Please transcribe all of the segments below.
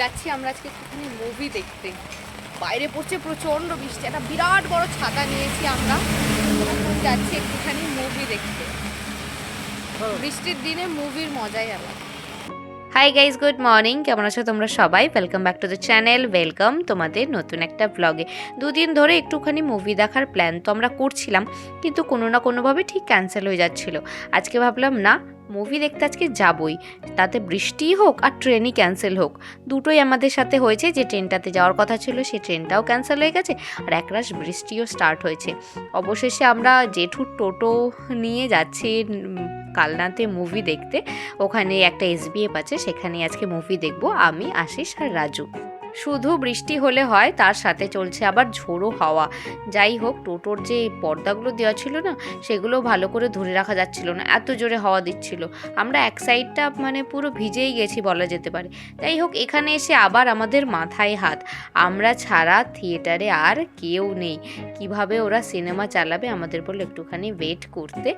যাচ্ছি আমরা আজকে একটুখানি মুভি দেখতে। বাইরে পড়ছে প্রচণ্ড বৃষ্টি একটা বিরাট বড় ছাতা নিয়েছি আমরা। যাচ্ছি একটুখানি মুভি দেখতে। বৃষ্টির দিনে মুভির মজাই আলাদা। হাই গাইজ গুড মর্নিং কেমন আছো তোমরা সবাই? Welcome back to the channel welcome তোমাদের নতুন একটা ব্লগে দুদিন ধরে একটুখানি মুভি দেখার প্ল্যান তো আমরা করছিলাম কিন্তু কোনো না কোনোভাবে ঠিক ক্যান্সেল হয়ে যাচ্ছিল। আজকে ভাবলাম না মুভি দেখতে আজকে যাবই। তাতে বৃষ্টি হোক আর ট্রেনই ক্যান্সেল হোক। দুটোই আমাদের সাথে হয়েছে। যে ট্রেনটাতে যাওয়ার কথা ছিল সেই ট্রেনটাও ক্যান্সেল হয়ে গেছে আর একরাশ বৃষ্টিও স্টার্ট হয়েছে। অবশেষে আমরা জেঠুর টোটো নিয়ে যাচ্ছি কালনাতে মুভি দেখতে। ওখানে একটা এসবিএফ আছে সেখানে আজকে মুভি দেখব। আমি, আশিস আর রাজু। শুধু বৃষ্টি হলে হয়, তার সাথে চলছে আবার ঝোড়ো হাওয়া। যাই হোক, টোটোর যে পর্দাগুলো দেওয়া ছিল না, সেগুলো ভালো করে ধরে রাখা যাচ্ছিল না, এত জোরে হাওয়া দিচ্ছিল। আমরা এক সাইডটা মানে পুরো ভিজেই গেছি বলা যেতে পারে। যাই হোক, এখানে এসে আবার আমাদের মাথায় হাত। আমরা ছাড়া থিয়েটারে আর কেউ নেই। কীভাবে ওরা সিনেমা চালাবে, আমাদের বলে একটুখানি ওয়েট করতে।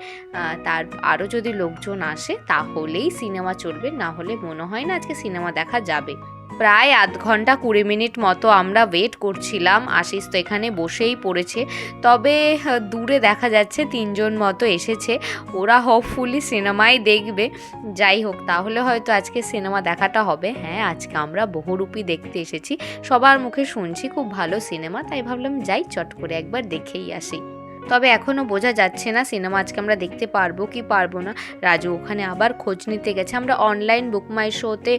তার আরও যদি লোকজন আসে, তাহলেই সিনেমা চলবে। না হলে মনে হয় না আজকে সিনেমা দেখা যাবে। প্রায় আধ ঘণ্টা কুড়ি মিনিট মতো আমরা ওয়েট করছিলাম। আশিস তো এখানে বসেই পড়েছে। তবে দূরে দেখা যাচ্ছে তিনজন মতো এসেছে। ওরা হোপফুলি সিনেমাই দেখবে। যাই হোক, তাহলে হয়তো আজকে সিনেমা দেখাটা হবে। হ্যাঁ আজকে আমরা বহুরূপী দেখতে এসেছি। সবার মুখে শুনছি, খুব ভালো সিনেমা। তাই ভাবলাম, যাই, চট করে একবার দেখেই আসি। তবে এখনও বোঝা যাচ্ছে না সিনেমা আজকে আমরা দেখতে পারব কি পারব না। রাজু ওখানে আবার খোঁজ নিতে গেছে। আমরা অনলাইন বুক মাই শোতে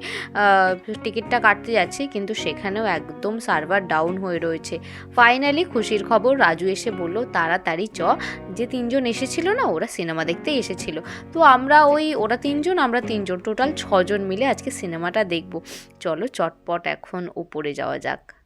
টিকিটটা কাটতে যাচ্ছি কিন্তু সেখানেও একদম সার্ভার ডাউন হয়ে রয়েছে। ফাইনালি খুশির খবর, রাজু এসে বলল, তাড়াতাড়ি চ। যে তিনজন এসেছিল না, ওরা সিনেমা দেখতে এসেছিল। তো আমরা ওই, ওরা তিনজন, আমরা তিনজন টোটাল ছজন মিলে আজকে সিনেমাটা দেখব। চলো চটপট এখন উপরে যাওয়া যাক।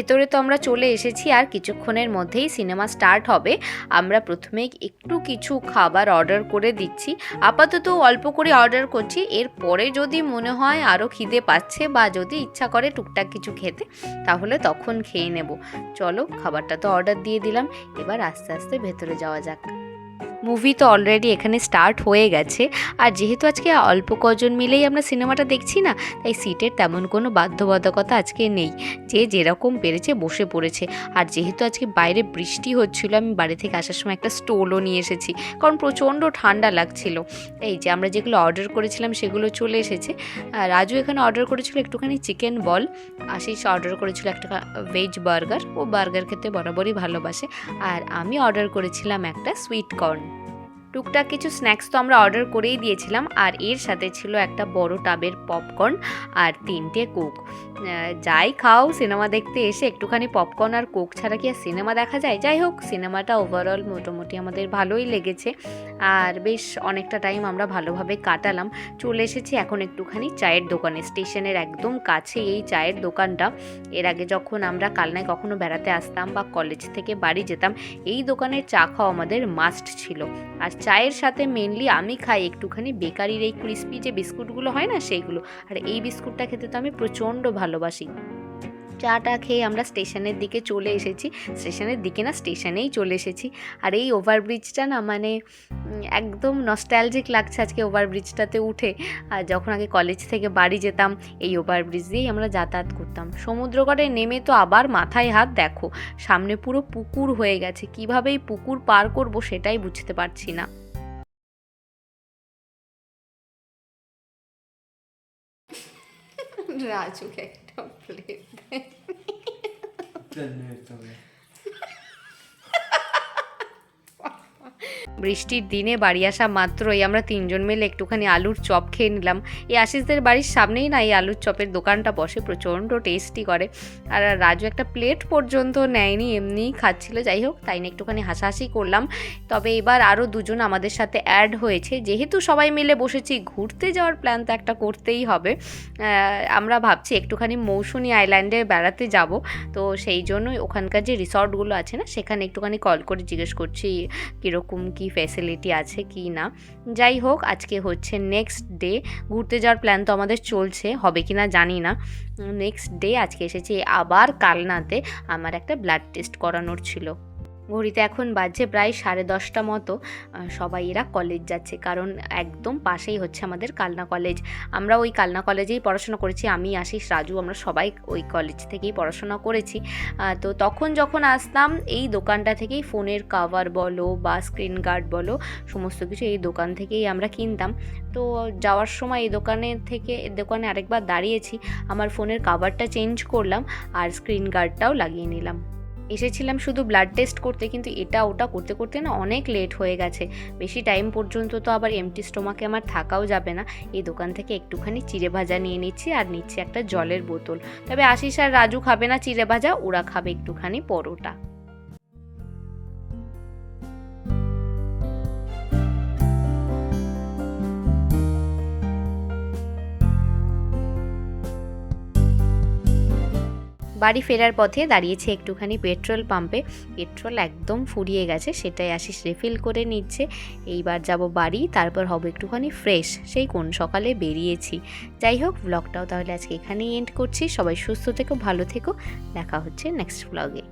ভেতরে তো আমরা চলে এসেছি, আর কিছুক্ষণের মধ্যেই সিনেমা স্টার্ট হবে। আমরা প্রথমে একটু কিছু খাবার অর্ডার করে দিচ্ছি। আপাতত অল্প করে অর্ডার করছি। এরপরে যদি মনে হয় আরও খিদে পাচ্ছে বা যদি ইচ্ছা করে টুকটাক কিছু খেতে, তাহলে তখন খেয়ে নেব। চলো, খাবারটা তো অর্ডার দিয়ে দিলাম। এবার আস্তে আস্তে ভেতরে যাওয়া যাক। মুভি তো অলরেডি এখানে স্টার্ট হয়ে গেছে। আর যেহেতু আজকে অল্প কজন মিলেই আমরা সিনেমাটা দেখছি না, তাই সিটের তেমন কোনো বাধ্যবাধকতা আজকে নেই। যে যেরকম পেরেছে বসে পড়েছে। আর যেহেতু আজকে বাইরে বৃষ্টি হচ্ছিল, আমি বাড়ি থেকে আসার সময় একটা স্টোলও নিয়ে এসেছি, কারণ প্রচণ্ড ঠান্ডা লাগছিল। এই যে আমরা যেগুলো অর্ডার করেছিলাম সেগুলো চলে এসেছে। রাজু এখানে অর্ডার করেছিল একটুখানি চিকেন বল আশিস অর্ডার করেছিল একটা ভেজ বার্গার ও বার্গার খেতে বরাবরই ভালোবাসে। আর আমি অর্ডার করেছিলাম একটা সুইট কর্ন টুকটাক কিছু স্ন্যাক্স তো আমরা অর্ডার করেই দিয়েছিলাম, আর এর সাথে ছিল একটা বড় টাবের পপকর্ন আর তিনটে কোক। যাই খাও, সিনেমা দেখতে এসে একটুখানি পপকর্ন আর কোক ছাড়া কি আর সিনেমা দেখা যায়? যাই হোক, সিনেমাটা ওভারঅল মোটামুটি আমাদের ভালোই লেগেছে, আর বেশ অনেকটা টাইম আমরা ভালোভাবে কাটালাম। চলে এসেছি এখন একটুখানি চায়ের দোকানে, স্টেশনের একদম কাছে এই চায়ের দোকানটা। এর আগে যখন আমরা কালনায় কখনো বেড়াতে আসতাম বা কলেজ থেকে বাড়ি যেতাম, এই দোকানের চা খাওয়া আমাদের মাস্ট ছিল। আর চায়ের সাথে মেনলি আমি খাই, একটুখানি বেকারির এই ক্রিস্পি যে বিস্কুটগুলো হয় না, সেইগুলো। আর এই বিস্কুটটা খেতে তো আমি প্রচণ্ড ভালোবাসি। চাটা খেয়ে আমরা স্টেশনের দিকে চলে এসেছি। স্টেশনের দিকে না, স্টেশনেই চলে এসেছি। আর এই ওভারব্রিজটা না মানে একদম নস্টালজিক লাগছে আজকে ওভারব্রিজটাতে উঠে। আর যখন আগে কলেজ থেকে বাড়ি যেতাম, এই ওভারব্রিজ দিয়েই আমরা যাতায়াত করতাম। সমুদ্রকটে নেমে তো আবার মাথায় হাত দেখো, সামনে পুরো পুকুর হয়ে গেছে। কীভাবে এই পুকুর পার করব সেটাই বুঝতে পারছি না। রাজুকে একটা প্লেট 真的，真的。বৃষ্টির দিনে বাড়ি আসা মাত্রই আমরা তিনজন মিলে একটুখানি আলুর চপ খেয়ে নিলাম। এই আশিসদের বাড়ির সামনেই না এই আলুর চপের দোকানটা বসে প্রচণ্ড টেস্টি করে। আর রাজু একটা প্লেট পর্যন্ত নেয়নি, এমনিই খাচ্ছিল। যাই হোক, তাই না একটুখানি হাসাহাসি করলাম। তবে এবার আরও দুজন আমাদের সাথে অ্যাড হয়েছে। যেহেতু সবাই মিলে বসেছি, ঘুরতে যাওয়ার প্ল্যান তো একটা করতেই হবে। আমরা ভাবছি একটুখানি মৌসুনি আইল্যান্ডে বেড়াতে যাব। তো সেই জন্যই ওখানকার যে রিসর্টগুলো আছে না, সেখানে একটুখানি কল করে জিজ্ঞেস করছি, কীরকম কী ফ্যাসিলিটি আছে কি না। যাই হোক, আজকে হচ্ছে নেক্সট ডে ঘুরতে যাওয়ার প্ল্যান তো আমাদের চলছে, হবে কি না জানি না। নেক্সট ডে আজকে এসেছি আবার কালনাতে, আমার একটা ব্লাড টেস্ট করানোর ছিল। ঘড়িতে এখন বাজছে প্রায় সাড়ে দশটা মতো সবাই এরা কলেজ যাচ্ছে। কারণ একদম পাশেই হচ্ছে আমাদের কালনা কলেজ আমরা ওই কালনা কলেজেই পড়াশোনা করেছি, আমি, আশিস, রাজু, আমরা সবাই ওই কলেজ থেকেই পড়াশোনা করেছি। তো তখন যখন আসতাম, এই দোকানটা থেকেই ফোনের কাভার বলো বা স্ক্রিন গার্ড বলো, সমস্ত কিছু এই দোকান থেকেই আমরা কিনতাম। তো যাওয়ার সময় এই দোকানের থেকে দোকানে আরেকবার দাঁড়িয়েছি, আমার ফোনের কাভারটা চেঞ্জ করলাম আর স্ক্রিন গার্ডটাও লাগিয়ে নিলাম। এসেছিলাম শুধু ব্লাড টেস্ট করতে, কিন্তু এটা ওটা করতে করতে না অনেক লেট হয়ে গেছে। বেশি টাইম পর্যন্ত তো আবার এমটি স্টোমাকে আমার থাকাও যাবে না। এই দোকান থেকে একটুখানি চিড়ে ভাজা নিয়ে নিচ্ছি আর নিচ্ছি একটা জলের বোতল। তবে আশিস আর রাজু খাবে না চিড়ে ভাজা, ওরা খাবে একটুখানি পরোটা। বাড়ি ফেরার পথে দাঁড়িয়েছে একটুখানি পেট্রোল পাম্পে। পেট্রোল একদম ফুরিয়ে গেছে, সেটাই আশিস রিফিল করে নিচ্ছে। এইবার যাব বাড়ি, তারপর হবে একটুখানি ফ্রেশ সেই কোন সকালে বেরিয়েছি। যাই হোক ব্লগটাও তাহলে আজকে এখানেই এন্ড করছি। সবাই সুস্থ থেকো, ভালো থেকো। দেখা হচ্ছে নেক্সট ব্লগে